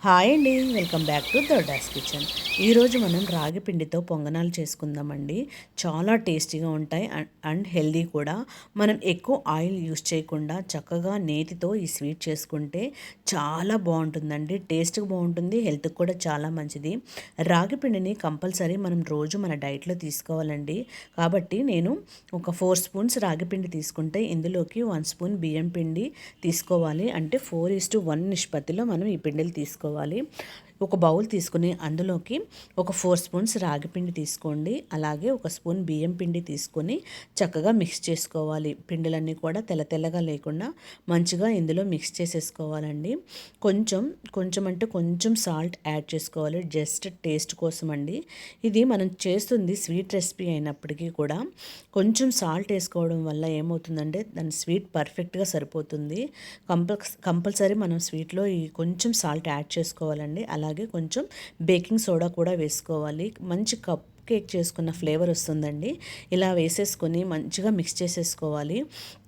Hi అండి welcome back to Dodda's kitchen ఈరోజు మనం రాగి పిండితో పొంగనాలు చేసుకుందామండి. చాలా టేస్టీగా ఉంటాయి అండ్ హెల్దీ కూడా. మనం ఎక్కువ ఆయిల్ యూస్ చేయకుండా చక్కగా నేతితో ఈ స్వీట్ చేసుకుంటే చాలా బాగుంటుందండి. టేస్ట్ బాగుంటుంది హెల్త్కి కూడా చాలా మంచిది. రాగి పిండిని కంపల్సరీ మనం రోజు మన డైట్లో తీసుకోవాలండి. కాబట్టి నేను ఒక ఫోర్ స్పూన్స్ రాగి పిండి తీసుకుంటే ఇందులోకి వన్ స్పూన్ బియ్యం పిండి తీసుకోవాలి. అంటే ఫోర్ ఈస్ టు వన్ నిష్పత్తిలో మనం ఈ పిండిలు తీసుకోవాలి. ఒక బౌల్ తీసుకుని అందులోకి ఒక ఫోర్ స్పూన్స్ రాగి పిండి తీసుకోండి. అలాగే ఒక స్పూన్ బియ్యం పిండి తీసుకొని చక్కగా మిక్స్ చేసుకోవాలి. పిండిలన్నీ కూడా తెల్ల తెల్లగా లేకుండా మంచిగా ఇందులో మిక్స్ చేసేసుకోవాలండి. కొంచెం కొంచెం అంటే కొంచెం సాల్ట్ యాడ్ చేసుకోవాలి. జస్ట్ టేస్ట్ కోసం అండి ఇది మనం చేస్తుంది స్వీట్ రెసిపీ అయినప్పటికీ కూడా కొంచెం సాల్ట్ వేసుకోవడం వల్ల ఏమవుతుందంటే దాని స్వీట్ పర్ఫెక్ట్గా సరిపోతుంది. కంపల్స్ కంపల్సరీ మనం స్వీట్లో ఈ కొంచెం సాల్ట్ యాడ్ చేసుకోవాలండి. అలా అలాగే కొంచెం బేకింగ్ సోడా కూడా వేసుకోవాలి. మంచి కప్ కేక్ చేసుకున్న ఫ్లేవర్ వస్తుందండి. ఇలా వేసేసుకొని మంచిగా మిక్స్ చేసేసుకోవాలి.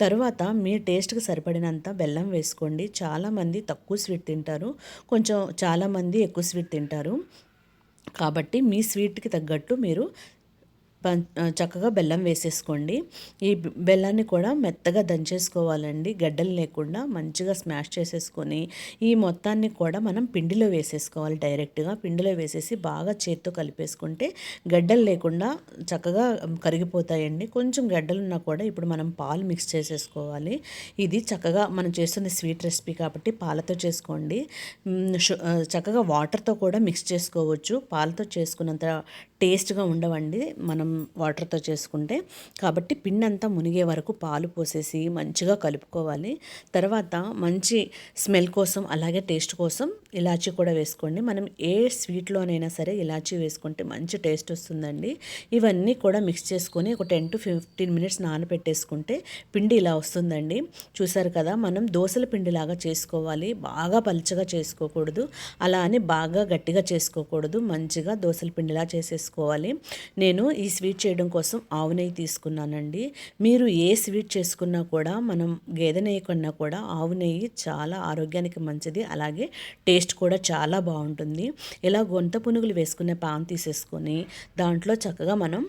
తర్వాత మీ టేస్ట్కి సరిపడినంత బెల్లం వేసుకోండి. చాలామంది తక్కువ స్వీట్ తింటారు. కొంచెం చాలామంది ఎక్కువ స్వీట్ తింటారు. కాబట్టి మీ స్వీట్కి తగ్గట్టు మీరు చక్కగా బెల్లం వేసేసుకోండి. ఈ బెల్లాన్ని కూడా మెత్తగా దంచేసుకోవాలండి. గడ్డలు లేకుండా మంచిగా స్మాష్ చేసేసుకొని ఈ మొత్తాన్ని కూడా మనం పిండిలో వేసేసుకోవాలి డైరెక్ట్గా. పిండిలో వేసేసి బాగా చేత్తో కలిపేసుకుంటే గడ్డలు లేకుండా చక్కగా కరిగిపోతాయండి. కొంచెం గడ్డలున్నా కూడా ఇప్పుడు మనం పాలు మిక్స్ చేసేసుకోవాలి. ఇది చక్కగా మనం చేస్తుంది స్వీట్ రెసిపీ కాబట్టి పాలతో చేసుకోండి. చక్కగా వాటర్తో కూడా మిక్స్ చేసుకోవచ్చు. పాలతో చేసుకున్నంత టేస్ట్గా ఉండవండి మనం వాటర్తో చేసుకుంటే. కాబట్టి పిండి అంతా మునిగే వరకు పాలు పోసేసి మంచిగా కలుపుకోవాలి. తర్వాత మంచి స్మెల్ కోసం అలాగే టేస్ట్ కోసం ఇలాచీ కూడా వేసుకోండి. మనం ఏ స్వీట్లోనైనా సరే ఇలాచీ వేసుకుంటే మంచి టేస్ట్ వస్తుందండి. ఇవన్నీ కూడా మిక్స్ చేసుకొని ఒక టెన్ టు ఫిఫ్టీన్ మినిట్స్ నానబెట్టేసుకుంటే పిండి ఇలా వస్తుందండి. చూసారు కదా మనం దోసల పిండిలాగా చేసుకోవాలి. బాగా పలుచగా చేసుకోకూడదు. అలా అని బాగా గట్టిగా చేసుకోకూడదు. మంచిగా దోసల పిండిలా చేసేసుకోవాలి నేను ఈ స్వీట్ చేయడం కోసం ఆవు నెయ్యి తీసుకున్నానండి. మీరు ఏ స్వీట్ చేసుకున్నా కూడా మనం గేదె నెయ్యి కొన్నా కూడా ఆవు నెయ్యి చాలా ఆరోగ్యానికి మంచిది. అలాగే టేస్ట్ కూడా చాలా బాగుంటుంది. ఇలా గొంత పునుగులు వేసుకునే పాన్ తీసేసుకొని దాంట్లో చక్కగా మనం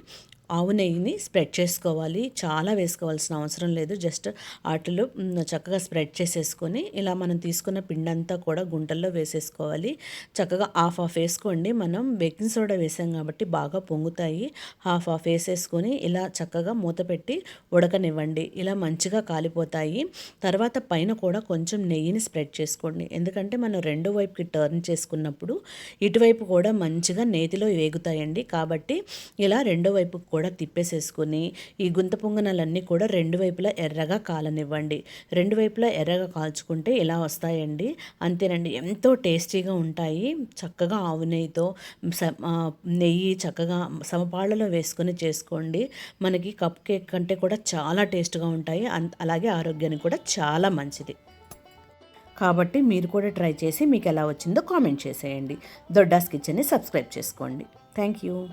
ఆవు నెయ్యిని స్ప్రెడ్ చేసుకోవాలి. చాలా వేసుకోవాల్సిన అవసరం లేదు. జస్ట్ ఆటలు చక్కగా స్ప్రెడ్ చేసేసుకొని ఇలా మనం తీసుకున్న పిండి అంతా కూడా గుంటల్లో వేసేసుకోవాలి. చక్కగా హాఫ్ హాఫ్ వేసుకోండి. మనం బేకింగ్ సోడా వేసాం కాబట్టి బాగా పొంగుతాయి. హాఫ్ హాఫ్ వేసేసుకొని ఇలా చక్కగా మూత పెట్టి ఉడకనివ్వండి. ఇలా మంచిగా కాలిపోతాయి. తర్వాత పైన కూడా కొంచెం నెయ్యిని స్ప్రెడ్ చేసుకోండి. ఎందుకంటే మనం రెండో వైపుకి టర్న్ చేసుకున్నప్పుడు ఇటువైపు కూడా మంచిగా నేతిలో వేగుతాయండి. కాబట్టి ఇలా రెండో వైపుకి కూడా తిప్పేసేసుకుని ఈ గుంత పొంగనాలన్నీ కూడా రెండు వైపులా ఎర్రగా కాలనివ్వండి. రెండు వైపులా ఎర్రగా కాల్చుకుంటే ఇలా వస్తాయండి? అంతేనండి ఎంతో టేస్టీగా ఉంటాయి. చక్కగా ఆవు నెయ్యితో స- నెయ్యి చక్కగా సమపాళ్ళలో వేసుకొని చేసుకోండి. మనకి కప్ కేక్ కంటే కూడా చాలా టేస్ట్గా ఉంటాయి. అలాగే ఆరోగ్యానికి కూడా చాలా మంచిది. కాబట్టి మీరు కూడా ట్రై చేసి మీకు ఎలా వచ్చిందో కామెంట్ చేసేయండి. దొడ్డాస్ కిచెన్ని సబ్స్క్రైబ్ చేసుకోండి. Thank you